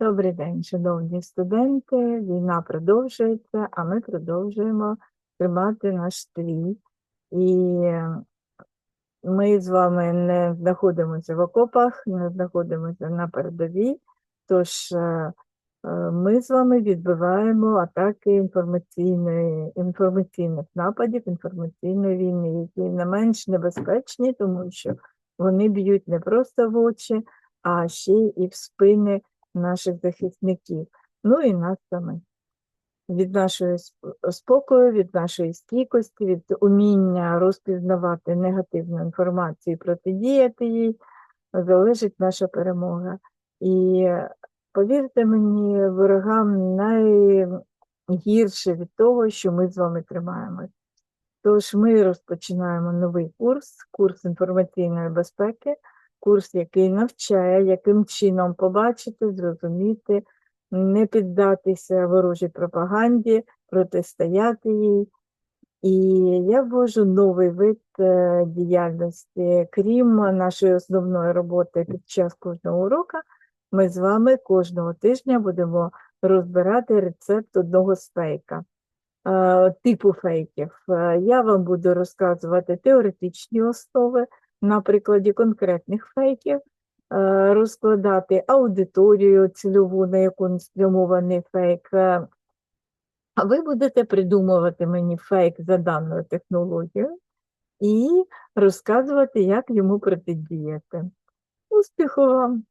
Добрий день, шановні студенти. Війна продовжується, а ми продовжуємо тримати наш стрій. І ми з вами не знаходимося в окопах, не знаходимося на передовій. Тож е, е, ми з вами відбиваємо атаки інформаційної, інформаційних нападів, інформаційної війни, які не менш небезпечні, тому що вони б'ють не просто в очі, а ще і в спини наших захисників, ну і нас самих. Від нашої спокою, від нашої стійкості, від уміння розпізнавати негативну інформацію і протидіяти їй, залежить наша перемога. І повірте мені, ворогам найгірше від того, що ми з вами тримаємось. Тож ми розпочинаємо новий курс, курс інформаційної безпеки, курс, який навчає, яким чином побачити, зрозуміти, не піддатися ворожій пропаганді, протистояти їй. І я ввожу новий вид е, діяльності. Крім нашої основної роботи під час кожного уроку, ми з вами кожного тижня будемо розбирати рецепт одного з фейка е, типу фейків. Е, Я вам буду розказувати теоретичні основи на прикладі конкретних фейків, е, розкладати аудиторію цільову, на яку спрямований фейк. Е, А ви будете придумувати мені фейк за даною технологією і розказувати, як йому протидіяти. Успіху вам!